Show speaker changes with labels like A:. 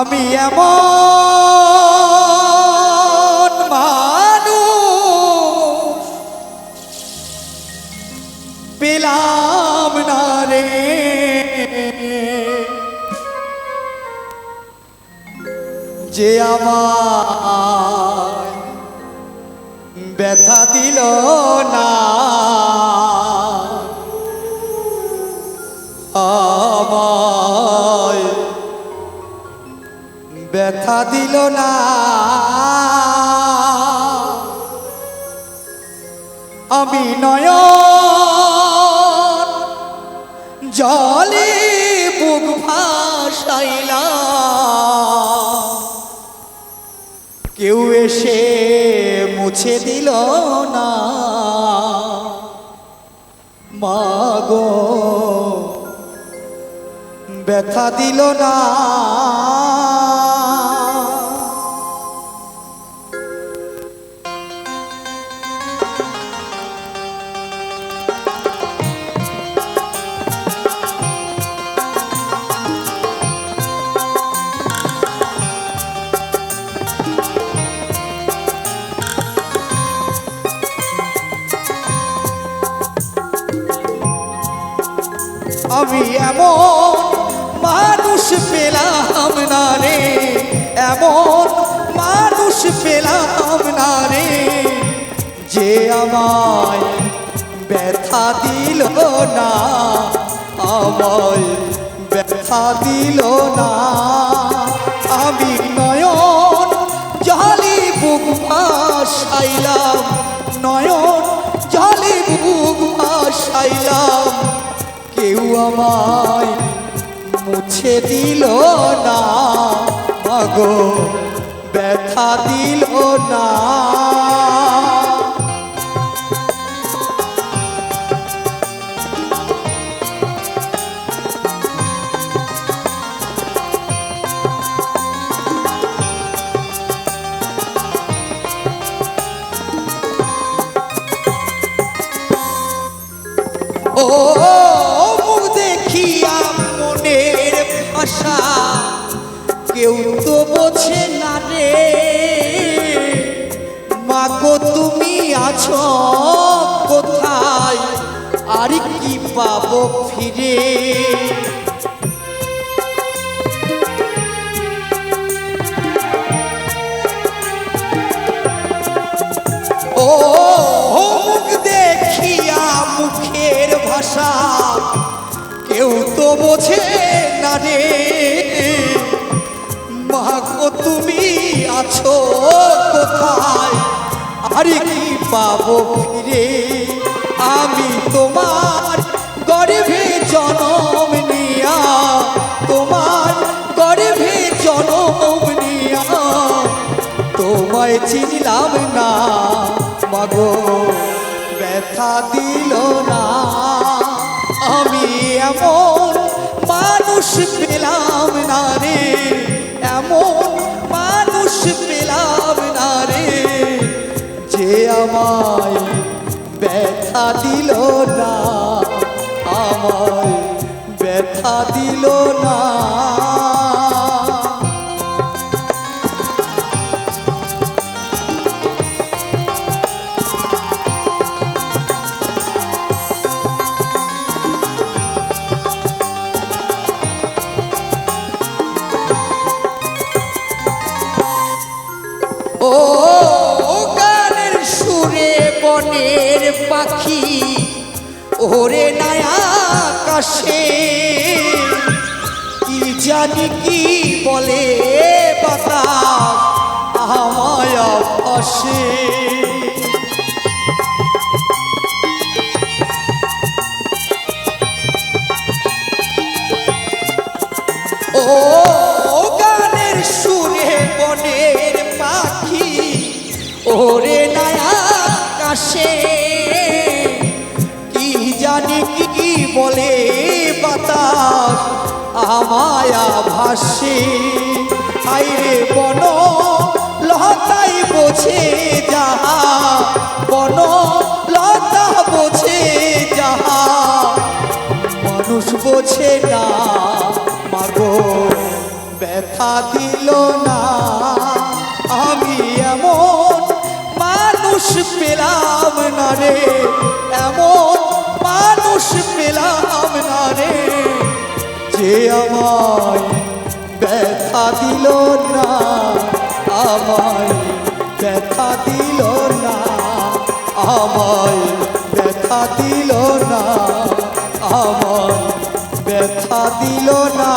A: আমি এমন মানুষ পেলাম না রে। যে আমার ব্যথা দিল না। আমায় ব্যথা দিল না। আমি নয়ন জলে বুক ভাসাইলাম। কেউ এসে মুছে দিল না। মাগো, ব্যথা দিল না। আমি এমন মানুষ পেলাম না রে, এমন মানুষ পেলাম না রে, যে আমায় ব্যথা দিল না, আমায় ব্যথা দিল না। আমি নয়ন জলি বুক ভাসাইলাম, নয়ন আমায় মুছে দিল না। মাগো ব্যথা দিল না। ও মুখ ভাষা কেউ তো বোঝে না রে। মাগো, তুমি আছো কোথায়? আর কি পাবো ফিরে? ও মুখ দেখিয়া মুখের ভাষা কেউ তো বোঝে না রে। মাগো, তুমি আছো কোথায়? আরে কি পাবো ফিরে? আমি তোমার গর্ভে জনম নিয়া। তোমার গর্ভে জনম নিয়া। তোমায় চিনলাম না, মাগো, ব্যথা দিল না। আমি এমন মানুষ পেলাম না রে, এমন মানুষ পেলাম না রে, যে আমায় ব্যথা দিল না, আমায় ব্যথা দিল না। পাখি, ওরে নায়া আকাশে। কি জানি কি বলে বাতাস আমায় পাশে ও গানের সুরে বনের পাখি, ওরে নায়া কাশে বলে, বাতাস আমায়া ভাসে। আইরে বন, লতাই বোঝে যাহা। বন লতা বোঝে যাহা। মানুষ বোঝে না, মাগো, ব্যথা দিল না। আমি এমন মানুষ পেলাম না রে। আমায় ব্যথা দিল না, আমায় ব্যথা দিল না, আমায় ব্যথা দিল না, আমায় ব্যথা দিল না।